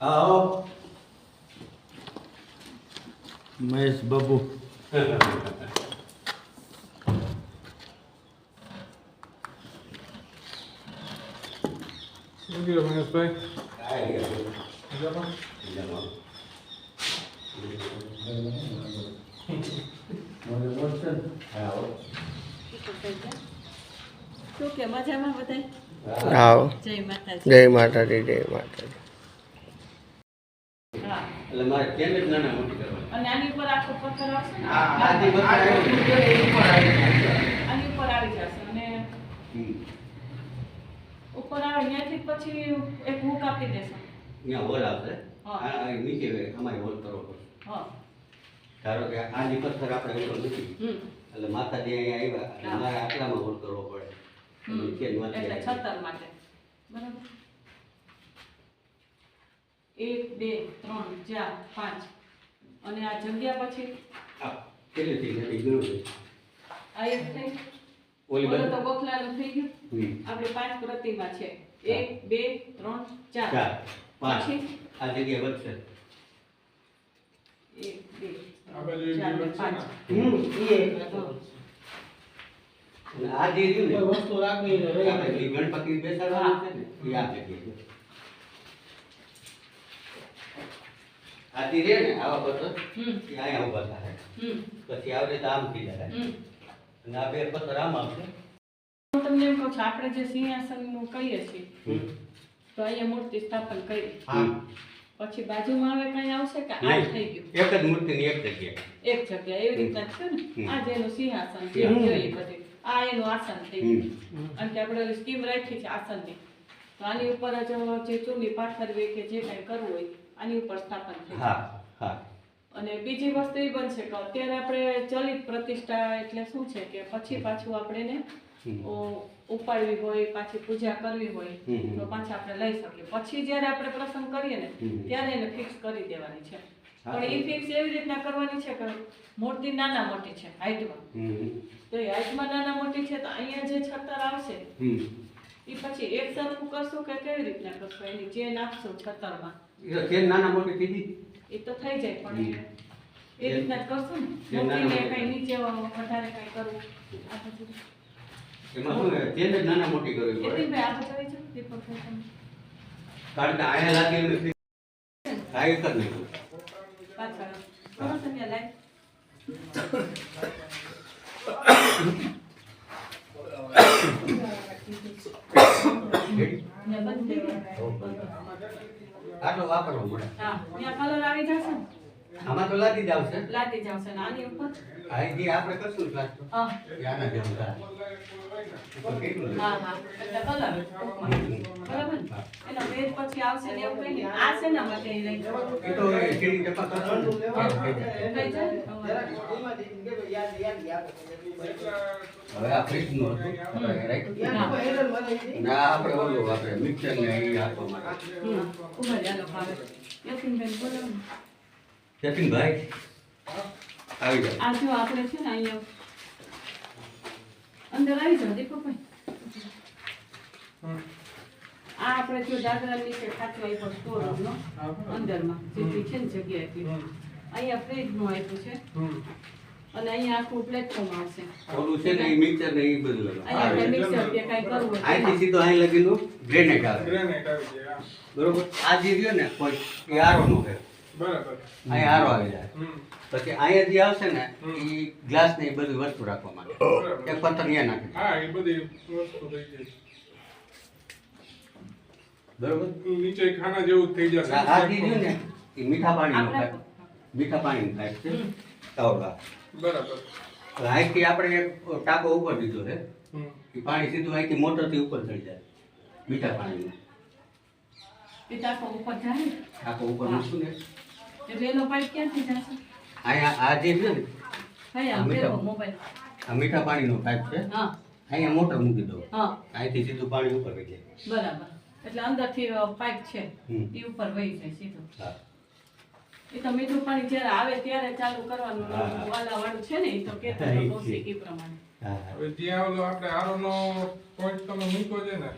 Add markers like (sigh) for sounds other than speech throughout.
આવો. મહેશ બાબુ. મહેશભાઈ? જય માતાજી. જય માતાજી જય માતાજી. હા એટલે મારે કેમ જ નાના મોટી કરવા? અને આની ઉપર આખો પથ્થર આવશે ને? આ આથી બધા આની ઉપર આવી જશે. અને ઉપર આવે ત્યાંથી પછી એક હુક આપી દેશે. ત્યાં હોલ આવશે? હા. નીચે અમારે હોલ કરવો પડશે. હા. ધારો કે આ ની પથ્થર આપણે ઉપર નથી. એટલે માતાજી અહીંયા આવ્યા એટલે મારે આટલામાં હોલ કરવો પડે. એટલે છતર માટે. બરાબર. એક બે ત્રણ ચાર પાંચ. અને આ જગ્યા પછી? આ કેટલી થઈ ગઈ? ગણું આ એક થઈ ઓલી ઓલો તો બાજુ થઈ ગયું. આપણે પાંચ પ્રતિમા છે. એક બે ત્રણ ચાર. ચાર. પાંચ. આ જગ્યા વધશે. એક બે ચાર પાંચ? હમ. આ જે રહ્યું ને વસ્તુ રાખવી ગણપતિ બેસાડવાનું છે ને એ આ જગ્યાએ છે. રે ને આવા પથ્થર અહીંયા ઊભા થાય. પછી આવડે રીતે આમ થઈ જાય અને આ બે પથ્થર આમ આવશે. હું તમને એમ કહું છું આપણે જે સિંહાસનનું કહીએ છીએ તો અહીંયા મૂર્તિ સ્થાપન કરી. હા. પછી બાજુમાં હવે કઈ આવશે કે આ થઈ ગયું? એક જ મૂર્તિની એક જગ્યા. એક જગ્યા એવી રીતના છે ને? આ જેનું સિંહાસન છે જોઈએ બધી. આ એનું આસન થઈ ગયું. અને કે આપણે સ્કીમ રાખી છે આસનની. તો આની ઉપર જ જે ચૂંટણી પાથરવી કે જે કાંઈ કરવું હોય આની ઉપર સ્થાપન થઈ હા હા. અને બીજી વસ્તુ એ બનશે કે અત્યારે આપણે ચલિત પ્રતિષ્ઠા એટલે શું છે કે પછી પાછું આપણે એને ઉપાડવી હોય પાછી પૂજા કરવી હોય. તો પાછા આપણે લઈ શકીએ. પછી જ્યારે આપણે પ્રસંગ કરીએ ને ત્યારે એને ફિક્સ કરી દેવાની છે. પણ એ ફિક્સ એવી રીતના કરવાની છે કે મૂર્તિ નાના મોટી છે હાઈટમાં. તો એ હાઈટમાં નાના મોટી છે તો અહીંયા જે છતર આવશે એ પછી એક સરખું કરશું કે કેવી રીતના કરશું? એની ચેન આપશું છતરમાં તો નાના મોટી કીધી એ તો થઈ જાય પણ એ રીતના જ કરશું જે ને નાના કઈ નીચે વધારે કઈ કરવું. આ બધું. એમાં શું? ચેન નાના મોટી કરવી પડે. ભાઈ આ બધું છે? તે પર તમે. કારણ કે આયા લાગેલું નથી થાય જ નહીં પાછળ. છો ત્યાં લાઈટ? ત્યાં બંધ થઈ ગઈ? આટલો વાપરવો પડે હા, કલર આવી જશે? આમાં તો લાદી જ આવશે. લાદી જ આવશે ને આની ઉપર? આ જે આપણે કરશું જ લાગતો હા. જેવું કેટલું છે? હા હા. એટલે કલર બરાબર એનો પછી આવશે ને એવું કઈ આ છે ને માટે એ લઈ એ તો એ ટપા કરશો ને. હા. જાય. થઈ જાય ને? હવે આ ફ્રીજનું હતું. આપણે રાખ્યું. હા. અને આ આપણે ઓલું આપણે મિક્સર ને એ આપવા માટે. ઊભા ચાલો ભાવે. યતીનબેન બોલો ને. જતીનભાઈ આવી જાઓ. આ જો આપણે છે ને અહીંયા અંદર આવી જાઓ દીપકભાઈ હમ. આ આપણે જો દાદરા નીચે ખાચો આપ્યો સ્ટોર રૂમનો અંદરમાં જેટલી છે ને જગ્યા હમ. અહીંયા ફ્રીજનું આપ્યું છે. અને અહીંયા આખું પ્લેટફોર્મ આવશે ઓલું છે ને એ મિક્સર ને એ બધું અહીંયા આપણે આવે મિક્સર કે કાઈ કરવું તેમાં. સીધો અહીં લગીનું ગ્રેનેટ આવે. ગ્રેનેટ આવી જાય બરોબર? આ જે રહ્યો ને કોઈ એ આરો નો છે બરાબર. અહીં આરો આવી જાય. પછી અહીંયા જે આવશે ને એ ગ્લાસ ને એ બધી વસ્તુ રાખવા માટે. એક પથ્થર અહીંયા નાખે હા એ બધી વસ્તુ થઈ જાય બરોબર. નીચે ખાના જેવું થઈ જશે. આ ને એ મીઠા પાણીનો આપણે મીઠા પાણીનું પાઇપ છે? તાવડા બરાબર. અહીંથી આપણે એક ટાંકો ઉપર દીધો છે. એ પાણી સીધું અહીંથી મોટરથી ઉપર થઈ જાય. મીઠા પાણીનું. એ ટાંકો ઉપર જાય. ટાંકો ઉપર મૂકશું ને. એટલે એનો પાઇપ ક્યાંથી જશે? અહીંયા આ જે રહ્યો ને મીઠા. ફેરવો મોબાઈલ. આ મીઠા પાણીનો પાઇપ છે. હા. અહીંયા મોટર મૂકી દો. હા. અહીંથી સીધું પાણી ઉપર વહી જાય. બરાબર. એટલે અંદરથી પાઇપ છે. એ ઉપર વહી જાય સીધું. હા. એ તો મીઠું પાણી જ્યારે આવે ત્યારે ચાલુ કરવાનું. વાલા વાળું છે ને એ તો. એ પ્રમાણે. હવે જ્યાં ઓલો આપણે આરોનો પોઈન્ટ તમે મૂકો છે ને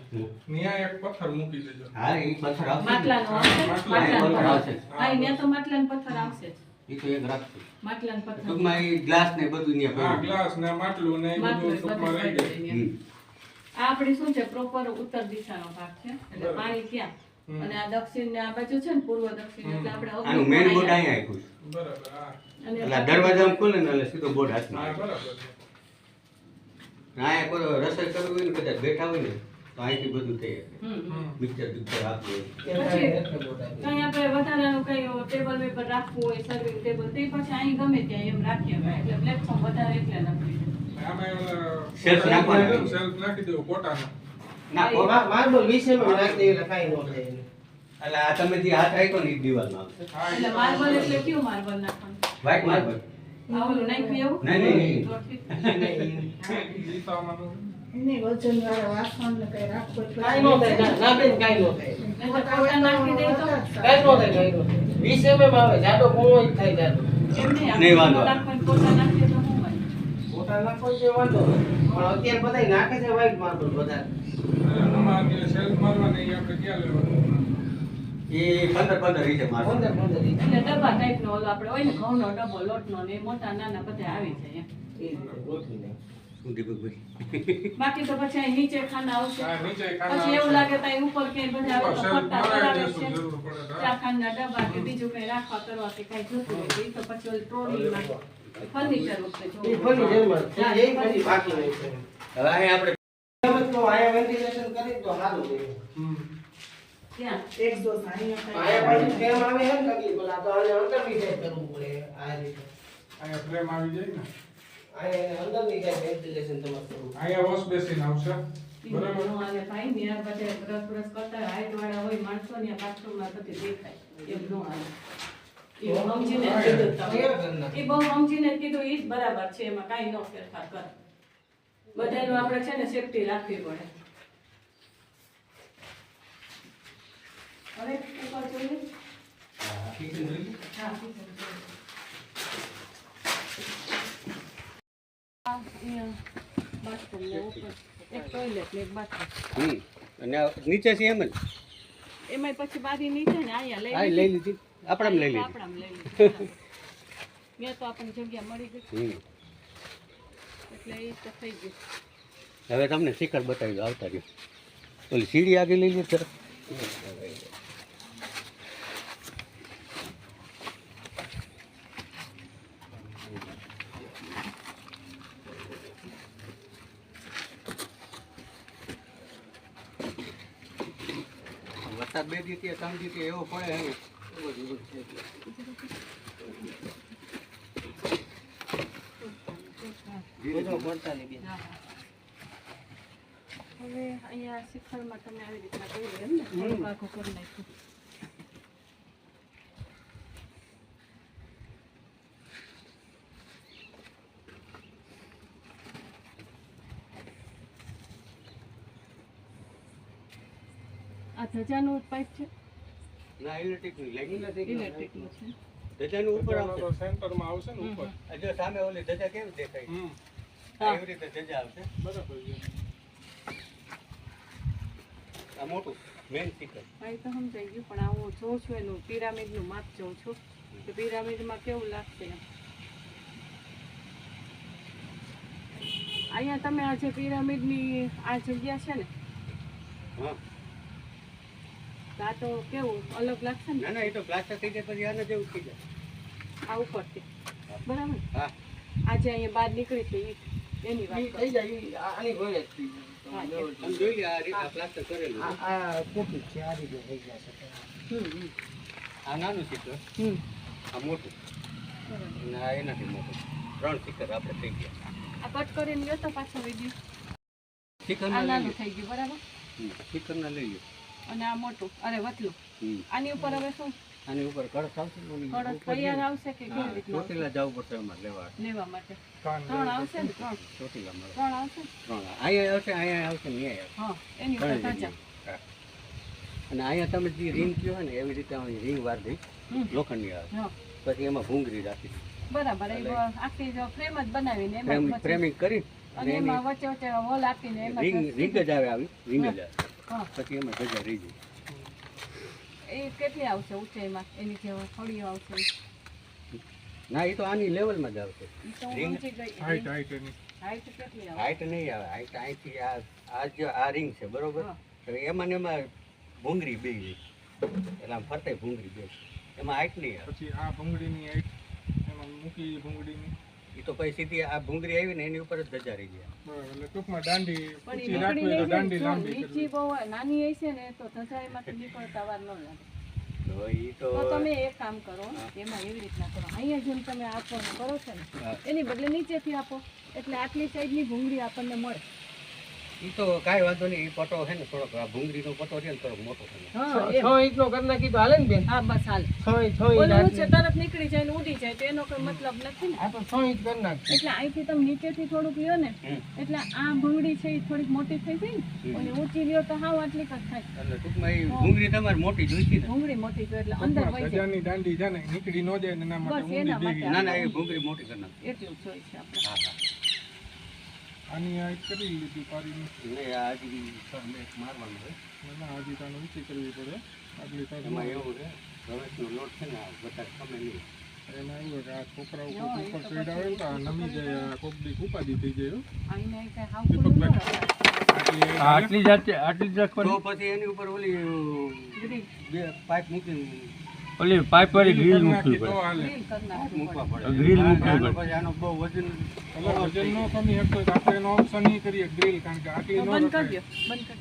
ત્યાં એક પથ્થર મૂકી દેજો. હા એ પથ્થર આવશે ને. માટલાનો આવશે? માટલા, માટલાનો પથ્થર આવશે. હા, અહીંયા તો માટલાનો પથ્થર આવશે એ તો એક રાખશે માટલાનો પથ્થર. ટૂંકમાં એ ગ્લાસ ને બધું ત્યાં હા ગ્લાસ ને માટલું ને એ બધું ટૂંકમાં થઈ જાય. આ આપણી શું છે પ્રોપર ઉત્તર દિશાનો ભાગ છે. એટલે પાણી ક્યાં અને આ દક્ષિણ ને આ બાજુ છે ને પૂર્વ દક્ષિણ એટલે આપણે આનું મેઈન બોર્ડ અહીંયા. આપ્યું બરાબર હા. અને એટલે દરવાજામાં ખોલે ને એટલે સીધો બોર્ડ હાથમાં બરાબર અહીંયા કોઈ રસોઈ કરવી હોય ને કદાચ બેઠા હોય ને તો અહીંથી બધું. હમ. મિક્સર બિક્સર આપવું હોય. કઈ આપણે વધારાનું કઈ ટેબલ પેપર રાખવું હોય સર્વિંગ ટેબલ તે પછી અહીં ગમે ત્યાં એમ રાખીએ એટલે પ્લેટફોર્મ વધારે એટલે નાખી દેવું કોટાનો ના માર્બલ વિશે નાખી દે એટલે કાંઈ ન થાય. એટલે આ તમે જે હાથ રાખ્યો ને એ દિવાલમાં આવશે. એટલે માર્બલ એટલે કયું માર્બલ નાખવાનું? વ્હાઈટ માર્બલ નાખ્યું એવું? નહીં, નહીં, નહીં. વજન વાળા વાસણ ને કઈ રાખવું એટલે કાંઈ ન થાય ના- ના બેન કાંઈ ન થાય. નહીં તો કોટા નાખી દે કાંઈ ન થાય કાંઈ ન થાય. વીસ mm આવે જાડો પૂર્ણ જ થાય જાડો. નહીં, વાંધો. આપણે નાખીએ તો શું નાખો છે વાંધો પણ અત્યારે બધા નાખે છે marble બધા આપણે ક્યાં લેવાનું? એ પંદર પંદર રીતે મારશે પંદર પંદર રીતે એટલે ડબ્બા ટાઈપનો ઓલો આપણે હોય ને ઘઉંનો ડબ્બો લોટનો ને મોટા નાના બધા આવી જાય એમ. એ રીતે ગોઠવી નાખ. દીપકભાઈ બાકી તો પછી અહીં નીચે ખાના આવશે હા નીચે ખાના પછી એવું લાગે તો અહીં ઉપર કે બધા ઉપર આવે તો ફરતા કરાવે છે ચા ખાંડના ડબ્બા કે બીજું કઈ રાખવા કરવા કે કઈ જોતું હોય તો ઈ તો પછી ઓલી ટ્રોલીમાં ફર્નિચર એ જોવું ફરી એ ફર્નિચર બાકી નહીં છે. હવે આપણે એમ આયા વેન્ટિલેશન કરી તો સારું છે. હમ. બરાબર? છે એમાં કઈ નો ફેરફાર કરે. બધાનું આપણે છે ને સેફટી રાખવી પડે. હવે ઉપર જોઈએ. હા નીચે છે એમ જ? એમાંય પછી બારી નીચે ને અહીંયા લઈ લીધી. આપણામાં લઈ લીધી. આપણામાં લઈ લીધી. (laughs) ત્યાં તો આપણને જગ્યા મળી ગઈ. એટલે એ તો થઈ ગયું. હવે તમને શિખર બતાવી દો આવતા રહ્યો. ઓલી સીડી આગળ લઈ લો સર બે દીતી ત્રણ દીતી એવો પડે હે. હવે અહીંયા શિખરમાં તમે આવી રીતના કર્યું એમ ને. આખું કરી નાખ્યું. આ ધજાનું પાઇપ છે? ના ઇલેક્ટ્રિકની ઇલેક્ટ્રિકનું છે. ધજાનું ઉપર આવશે. સેન્ટરમાં આવશે ને ઉપર. જો સામે ઓલી ધજા કેવી દેખાય? હમ. એવી રીતે ધજા આવશે. બરાબર છે. આ મોટું મેન શિખર હા, તો સમજાઈ ગયું પણ આ હું જોઉં છું એનું પિરામિડનું માપ જોઉં છું કે પિરામિડમાં કેવું લાગશે એમ? અહીંયા તમે આ જે પિરામિડની આ જગ્યા છે ને હા. તો આ તો કેવું અલગ લાગશે ને? ના ના એ તો પ્લાસ્ટર થઈ જાય પછી આના જેવું થઈ જાય. આ ઉપરથી. બરાબર? હા. આજે અહીંયા બહાર નીકળી છે એ એની વાત થઈ જાય આની હોય જ. તમે જોઈ લે આ રીતે પ્લાસ્ટર કરેલું આ આ છે આ રીતે થઈ જશે હમ, આ નાનું ચિત્ર હમ. આ મોટું. બરાબર. એનાથી મોટું. ત્રણ શિખર આપણે થઈ ગયા. આ કટ કરીને લ્યો તો પાછો વીડિયો આ શિખરના લઈ નાનું થઈ ગયું બરાબર? હમ, શિખરના લઈ લો અને આ મોટું અરે વતલું. આની ઉપર હવે શું? આની ઉપર કળશ આવશે ઉપર તૈયાર આવશે કે કેવી રીતે રીતના? ચોટીલા જવું પડશે અમારે લેવા. લેવા માટે. ત્રણ આવશે ને? ત્રણ ચોટીલા મળે. ત્રણ. આવશે? ત્રણ. અહીંયા આવશે અહીંયા આવશે ને અહીંયા હા એની ઉપર. હા. અને અહીંયા તમે જે રીંગ હોય ને એવી રીતે અહીં રીંગ વાર દઈ લોખંડની આવે પછી એમાં ભૂંગરી રાખી. બરાબર એ આખી જો ફ્રેમ જ બનાવીને એમાં ફ્રેમિંગ કરી અને એમાં વચ્ચે વચ્ચે હોલ આપીને એમાં રિંગ રિંગ જ આવે આવી. રિંગ જ આવે. પછી એમાં ધજા રહી જાય. એ કેટલી આવશે ઊંચાઈમાં? એની જે ફળીઓ આવશે. ના એ તો આની લેવલમાં જ આવશે. હાઈટ હાઈટ એની. હાઈટ કેટલી આવે? હાઈટ નહીં આવે. હાઈટ અહીંથી આ આ જે આ રિંગ છે બરોબર. તો એમાં ને એમાં ભૂંગળી બે એટલે આમ ફરતે ભૂંગળી બે એમાં હાઈટ નહીં આવે. પછી આ ભૂંગળીની હાઈટ એમાં મૂકી ભૂંગળીની. એ તો પછી સીધી આ ભૂંગરી આવી ને એની ઉપર જ ધજા રહી ગયા. બરાબર એટલે ટૂંકમાં દાંડી ઊંચી રાખવી તો દાંડી લાંબી નીચી બહુ નાની હશે ને તો ધજાઈમાંથી નીકળતા વાર ન લાગે. તો એ તો તો તમે એક કામ કરો એમાં એવી રીતના કરો. અહીંયા જેમ તમે આપવાનું કરો છો ને એની બદલે નીચેથી આપો. એટલે આટલી સાઈડની ભૂંગળી આપણને મળે. એ તો કાંઈ વાંધો નહીં એ પટો છે ને થોડોક આ ભૂંગળીનો પટો છે ને થોડોક મોટો છે હા છ ઇંચનો કરી નાખી તો હાલે ને બેન? હા બસ હાલ. છ ઇંચ છ ઇંચ ઓલું છે. તરત નીકળી જાય ને ઉડી જાય તો એનો કોઈ મતલબ નથી ને. આ તો છ ઇંચ કરી નાખ એટલે અહીંથી તમે નીચેથી થોડુંક લ્યો ને એટલે આ ભૂંગળી છે એ થોડીક મોટી થઈ જાય ને અને ઊંચી લ્યો તો હાવ આટલી જ થાય. એટલે ટૂંકમાં એ ભૂંગળી તમારે મોટી જોઈતી ને. ભૂંગળી મોટી તો એટલે અંદર વહી જાય ધજાની દાંડી છે ને નીકળી ન જાય ને એના માટે. ના ના એ ભૂંગળી મોટી કરી નાખ એટલું જોઈએ છે આપણે. હા હા. આની હાઈટ કરી લીધી પારીની નહીં આ હજી સર મેં મારવાનું હોય ના હજી તાને ઊંચી કરવી પડે. આટલી તો એમાં એવું છે રમેશનો લોટ છે ને આ ખમે નહીં. એમાં એવું કે આ ઉપર ચડ્યા હોય ને તો આ નમી જાય આ દી ઉપાદી થઈ જાય. આટલી જાતે આટલી જ રાખવાની. તો પછી એની ઉપર ઓલી બે પાઇપ મૂકીને ઓલી પાઇપ વાળી ગ્રીલ મૂકવી નાખી તો પડે ગ્રીલ મૂકવા પડે. બહુ વજન વજન નો કમી હતો આપણે એનો ઓપ્શન નહીં કરીએ ગ્રીલ કારણ કે આટલી નો બંધ કરી દો બંધ કરી.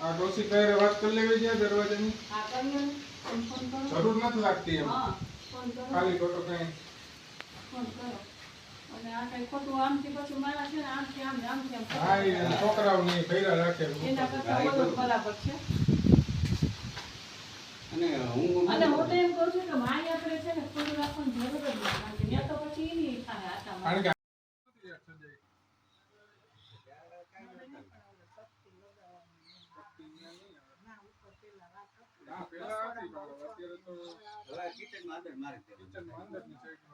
આ ડોસી પહેરે વાત કરી લેવી છે દરવાજાની. જરૂર નથી લાગતી એમ. ખાલી ખોટો કઈ ફોન કરો. પેલા હતી પણ અત્યારે તો કિચનમાં અંદર મારે કિચનમાં અંદર મારી દેવું.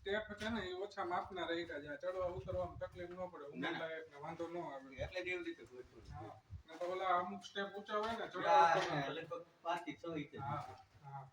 સ્ટેપ છે ને એ ઓછા માપના રાખ્યા છે. ચડવા ઉતરવામાં તકલીફ ન પડે ઉંમર લાયક ને. વાંધો ન આવે. એટલે એવી રીતે ગોઠવું તો ઓલા અમુક સ્ટેપ ઊંચા હોય ને ચડવા ઉતરવા લગભગ 5 થી 6 ઇંચ હા હા.